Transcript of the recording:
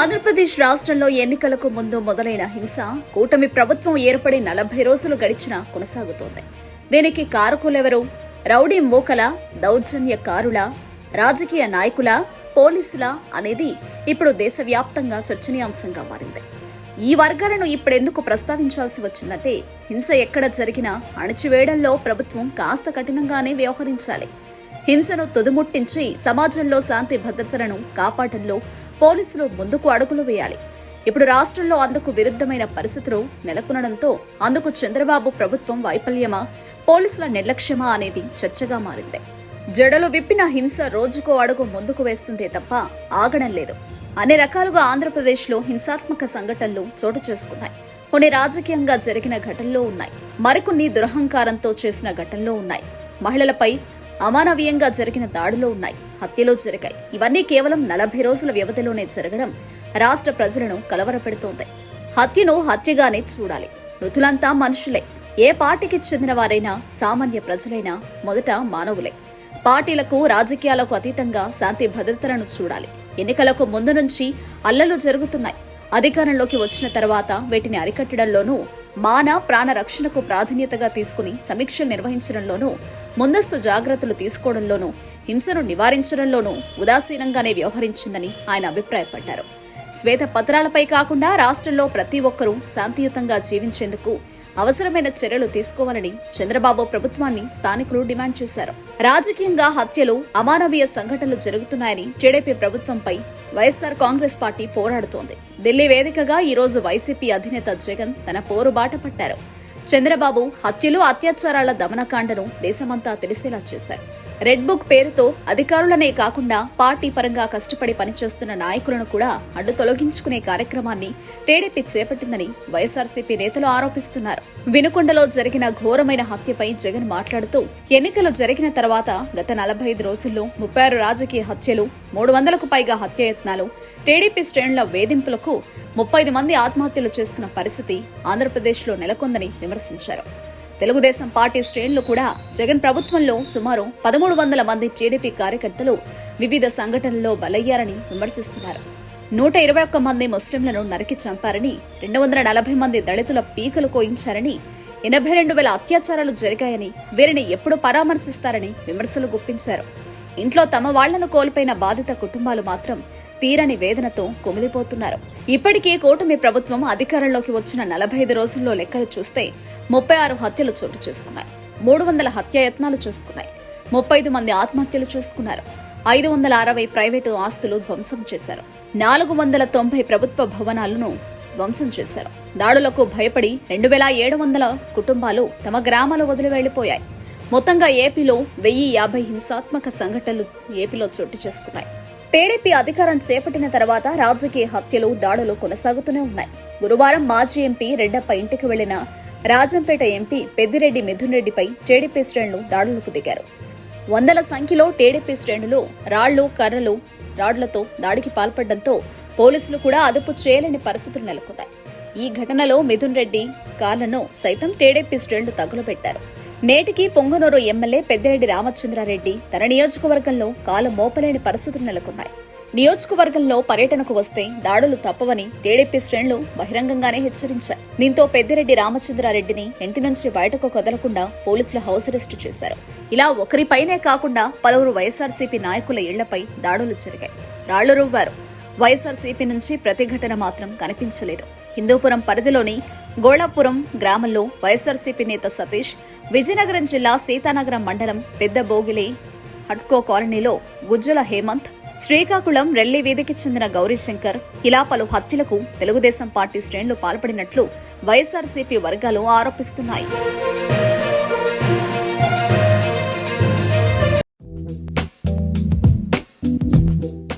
ఆంధ్రప్రదేశ్ రాష్ట్రంలో ఎన్నికలకు ముందు మొదలైన హింస కూటమి ప్రభుత్వం ఏర్పడి నలభై రోజులు గడిచినా కొనసాగుతోంది. దీనికి కారకులెవరు? రౌడీ మూకల దౌర్జన్యకారుల రాజకీయ నాయకుల పోలీసుల అనేది ఇప్పుడు దేశవ్యాప్తంగా చర్చనీయాంశంగా మారింది. ఈ వర్గాలను ఇప్పుడెందుకు ప్రస్తావించాల్సి వచ్చిందంటే హింస ఎక్కడ జరిగినా అణచివేయడంలో ప్రభుత్వం కాస్త కఠినంగానే వ్యవహరించాలి. హింసను తుదుముట్టించి సమాజంలో శాంతి భద్రతలను కాపాడంలో పోలీసులు ముందుకు అడుగులు వేయాలి. ఇప్పుడు రాష్ట్రంలో అందుకు విరుద్ధమైన పరిస్థితులు నెలకొనడంతో అందుకు చంద్రబాబు ప్రభుత్వం వైఫల్యమా పోలీసుల నిర్లక్ష్యమా అనేది చర్చగా మారింది. జడలు విప్పిన హింస రోజుకో అడుగు ముందుకు వేస్తుందే తప్ప ఆగడం లేదు. అన్ని రకాలుగా ఆంధ్రప్రదేశ్లో హింసాత్మక సంఘటనలు చోటు చేసుకున్నాయి. కొన్ని రాజకీయంగా జరిగిన ఘటనలో ఉన్నాయి. మరికొన్ని దురహంకారంతో చేసిన ఘటనలో ఉన్నాయి. మహిళలపై అమానవీయంగా జరిగిన దాడులు ఉన్నాయి. హత్యలు జరిగాయి. ఇవన్నీ కేవలం నలభై రోజుల వ్యవధిలోనే జరగడం రాష్ట్ర ప్రజలను కలవరపెడుతోంది. హత్యను హత్యగానే చూడాలి. మృతులంతా మనుషులే. ఏ పార్టీకి చెందిన వారైనా సామాన్య ప్రజలైనా మొదట మానవులే. పార్టీలకు రాజకీయాలకు అతీతంగా శాంతి భద్రతలను చూడాలి. ఎన్నికలకు ముందు నుంచి అల్లలు జరుగుతున్నాయి. అధికారంలోకి వచ్చిన తర్వాత వీటిని అరికట్టడంలోనూ మాన ప్రాణ రక్షణకు ప్రాధాన్యతగా తీసుకుని సమీక్షలు నిర్వహించడంలోనూ ముందస్తు జాగ్రత్తలు తీసుకోవడంలోనూ హింసను నివారించడంలోనూ ఉదాసీనంగానే వ్యవహరించిందని ఆయన అభిప్రాయపడ్డారు. శ్వేత పత్రాలపై కాకుండా రాష్ట్రంలో ప్రతి ఒక్కరూ శాంతియుతంగా జీవించేందుకు అవసరమైన చర్యలు తీసుకోవాలని చంద్రబాబు ప్రభుత్వాన్ని స్థానికులు డిమాండ్ చేశారు. రాజకీయంగా హత్యలు అమానవీయ సంఘటనలు జరుగుతున్నాయని టీడీపీ ప్రభుత్వంపై వైఎస్సార్ కాంగ్రెస్ పార్టీ పోరాడుతోంది. ఢిల్లీ వేదికగా ఈరోజు వైసీపీ అధినేత జగన్ తన పోరు బాట పట్టారు. చంద్రబాబు హత్యలు అత్యాచారాల దమనకాండను దేశమంతా తెలిసేలా చేశారు. రెడ్ బుక్ పేరుతో అధికారులనే కాకుండా పార్టీ పరంగా కష్టపడి పనిచేస్తున్న నాయకులను కూడా అడ్డు తొలగించుకునే కార్యక్రమాన్ని టీడీపీ చేపట్టిందని వైఎస్ఆర్సీపీ నేతలు ఆరోపిస్తున్నారు. వినుకొండలో జరిగిన ఘోరమైన హత్యపై జగన్ మాట్లాడుతూ ఎన్నికలు జరిగిన తర్వాత గత నలభై ఐదు రోజుల్లో ముప్పై ఆరు రాజకీయ హత్యలు మూడు వందలకు పైగా హత్యయత్నాలు టీడీపీ శ్రేణుల వేధింపులకు ముప్పై మంది ఆత్మహత్యలు చేసుకున్న పరిస్థితి ఆంధ్రప్రదేశ్లో నెలకొందని విమర్శించారు. తెలుగుదేశం పార్టీ శ్రేణులు కూడా జగన్ ప్రభుత్వంలో సుమారు పదమూడు వందల మంది టీడీపీ కార్యకర్తలు వివిధ సంఘటనల్లో బలయ్యారని విమర్శిస్తున్నారు. నూట ఇరవై ఒక్క మంది ముస్లింలను నరికి చంపారని రెండు వందల నలభై మంది దళితుల పీకలు కోయించారని ఎనభై రెండు వేల అత్యాచారాలు జరిగాయని వీరిని ఎప్పుడు పరామర్శిస్తారని విమర్శలు గుప్పించారు. ఇంట్లో తమ వాళ్ళను కోల్పోయిన బాధిత కుటుంబాలు మాత్రం తీరని వేదనతో కుమిలిపోతున్నారు. ఇప్పటికే కూటమి ప్రభుత్వం అధికారంలోకి వచ్చిన నలభై ఐదు రోజుల్లో లెక్కలు చూస్తే ముప్పై ఆరు హత్యలు చోటు చేసుకున్నాయి మూడు వందల హత్యాయత్నాలు చేసుకున్నాయి. ముప్పై ఐదు మంది ఆత్మహత్యలు చేసుకున్నారు. ఐదు వందల అరవై ప్రైవేటు ఆస్తులు ధ్వంసం చేశారు. నాలుగు వందల తొంభై ప్రభుత్వ భవనాలను ధ్వంసం చేశారు. దాడులకు భయపడి రెండు వేల ఏడు వందల కుటుంబాలు తమ గ్రామాలు వదిలి వెళ్ళిపోయాయి మొత్తంగా ఏపీలో వెయ్యి యాభై హింసాత్మక సంఘటనలు ఏపీలో చోటు చేసుకున్నాయి. టీడీపీ అధికారం చేపట్టిన తర్వాత రాజకీయ హత్యలు దాడులు కొనసాగుతూనే ఉన్నాయి. గురువారం మాజీ ఎంపీ రెడ్డప్ప ఇంటికి వెళ్ళిన రాజంపేట ఎంపీ పెద్దిరెడ్డి మిథున్ రెడ్డిపై టీడీపీ శ్రేణులు దాడులకు దిగారు. వందల సంఖ్యలో టీడీపీ శ్రేణులు రాళ్ళు కర్రలు రాడ్లతో దాడికి పాల్పడడంతో పోలీసులు కూడా అదుపు చేయలేని పరిస్థితులు నెలకొన్నాయి. ఈ ఘటనలో మిథున్ రెడ్డి కార్లను సైతం టీడీపీ శ్రేణులు తగులబెట్టారు. నేటికి పొంగనూరు ఎమ్మెల్యే పెద్దిరెడ్డి రామచంద్రారెడ్డి తన నియోజకవర్గంలో కాలు మోపలేని పరిస్థితులు నెలకొన్నాయి. నియోజకవర్గంలో పర్యటనకు వస్తే దాడులు తప్పవని టీడీపీ శ్రేణులు బహిరంగంగానే హెచ్చరించారు దీంతో పెద్దిరెడ్డి రామచంద్రారెడ్డిని ఇంటి నుంచి బయటకు కదలకుండా పోలీసులు హౌస్ అరెస్టు చేశారు. ఇలా ఒకరిపైనే కాకుండా పలువురు వైఎస్ఆర్సీపీ నాయకుల ఇళ్ళపై దాడులు జరిగాయి. రాళ్ళు రువ్వారు. వైఎస్ఆర్సీపీ నుంచి ప్రతిఘటన మాత్రం కనిపించలేదు. హిందూపురం పరిధిలోని గోళాపురం గ్రామంలో వైఎస్ఆర్సీపీ నేత సతీష్ విజయనగరం జిల్లా సీతానగరం మండలం పెద్ద బోగిలి హట్కో కాలనీలో గుజ్జుల హేమంత్ శ్రీకాకుళం రెల్లి వీధికి చెందిన గౌరీశంకర్ ఇలా పలు హత్యలకు తెలుగుదేశం పార్టీ శ్రేణులు పాల్పడినట్లు వైఎస్ఆర్సీపీ వర్గాలు ఆరోపిస్తున్నాయి.